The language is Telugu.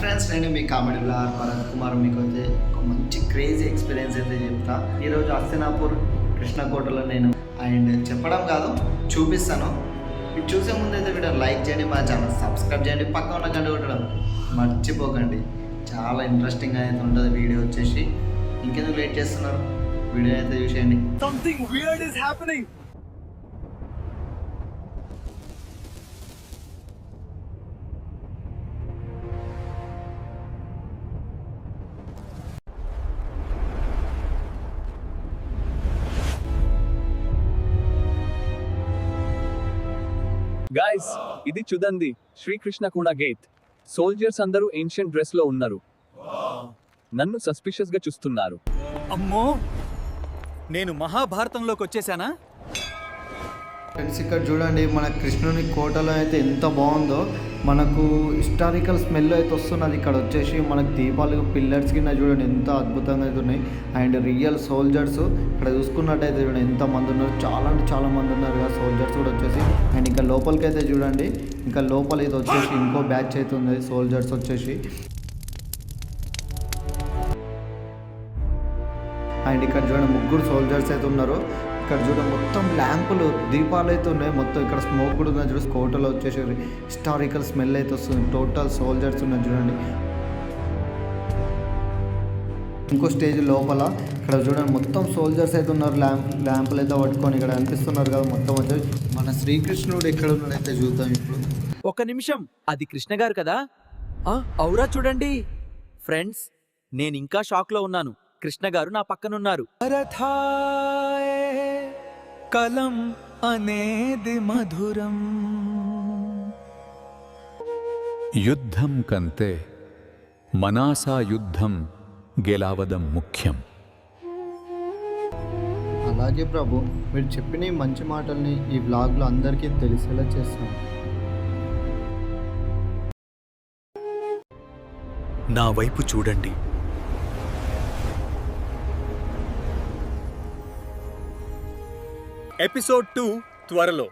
ఫ్రెండ్స్ నేను మీ కామెడీ బ్లాగ్ భరత్ కుమార్ మీకు అయితే ఒక మంచి క్రేజీ ఎక్స్పీరియన్స్ అయితే చెప్తా. ఈరోజు హస్తినాపూర్ కృష్ణకోటలో నేను అండ్ చెప్పడం కాదు చూపిస్తాను. మీరు చూసే ముందు అయితే వీడియో లైక్ చేయండి మా ఛానల్ సబ్స్క్రైబ్ చేయండి పక్క ఉన్న గంట కొట్టడం మర్చిపోకండి. చాలా ఇంట్రెస్టింగ్ అయితే ఉంటుంది వీడియో వచ్చేసి. ఇంకెందుకు లేట్ చేస్తున్నారు? వీడియో అయితే చూసేయండి. Something weird is happening guys ఇది చుదంది శ్రీకృష్ణ కూడా గేట్. సోల్జర్స్ అందరూ ఏన్షియంట్ డ్రెస్లో ఉన్నారు. నన్ను సస్పిషియస్గా చూస్తున్నారు. అమ్మో! నేను మహాభారతంలోకి వచ్చేసానా? ఫ్రెండ్స్ ఇక్కడ చూడండి మన కృష్ణుని కోటలో అయితే ఎంత బాగుందో. మనకు హిస్టారికల్ స్మెల్ అయితే వస్తున్నది ఇక్కడ వచ్చేసి. మనకు దీపాలు పిల్లర్స్ కింద చూడండి ఎంత అద్భుతంగా అయితే ఉన్నాయి. అండ్ రియల్ సోల్జర్స్ ఇక్కడ చూసుకున్నట్టయితే చూడండి ఎంత మంది ఉన్నారు. చాలా అంటే చాలా మంది ఉన్నారు కదా సోల్జర్స్ కూడా వచ్చేసి. అండ్ ఇంకా లోపలికి అయితే చూడండి ఇంకా లోపల ఇది వచ్చేసి ఇంకో బ్యాచ్ అయితే ఉంది సోల్జర్స్ వచ్చేసి. అండ్ ఇక్కడ చూడండి ముగ్గురు సోల్జర్స్ అయితే ఉన్నారు. ఇక్కడ చూడండి మొత్తం ల్యాంపులు దీపాలు అయితే ఉన్నాయి. మొత్తం ఇక్కడ స్మోక్ కూడా ఉంది చూడండి కోటలో వచ్చేసి హిస్టారికల్ స్మెల్ అయితే వస్తుంది. టోటల్ సోల్జర్స్ ఉన్నాయి చూడండి. ఇంకో స్టేజ్ లోపల ఇక్కడ చూడండి మొత్తం సోల్జర్స్ అయితే ఉన్నారు. ల్యాంప్ ల్యాంపులు అయితే పట్టుకొని ఇక్కడ అనిపిస్తున్నారు కదా మొత్తం వచ్చేసి మన శ్రీకృష్ణుడు ఎక్కడ ఉన్నాడు అయితే చూద్దాం ఇప్పుడు. ఒక నిమిషం. అది కృష్ణ గారు కదా? ఆ, ఔరా చూడండి. ఫ్రెండ్స్ నేను ఇంకా షాక్లో ఉన్నాను. కృష్ణ గారు నా పక్కనున్నారు. కలం అనేది మధురం. యుద్ధం కంతే మనాసా యుద్ధం గెలావదం ముఖ్యం. అలాగే ప్రభు మీరు చెప్పిన ఈ మంచి మాటల్ని ఈ వ్లాగ్లో అందరికీ తెలిసేలా చేస్తాను. నా వైపు చూడండి. ఎపిసోడ్ టూ త్వరలో.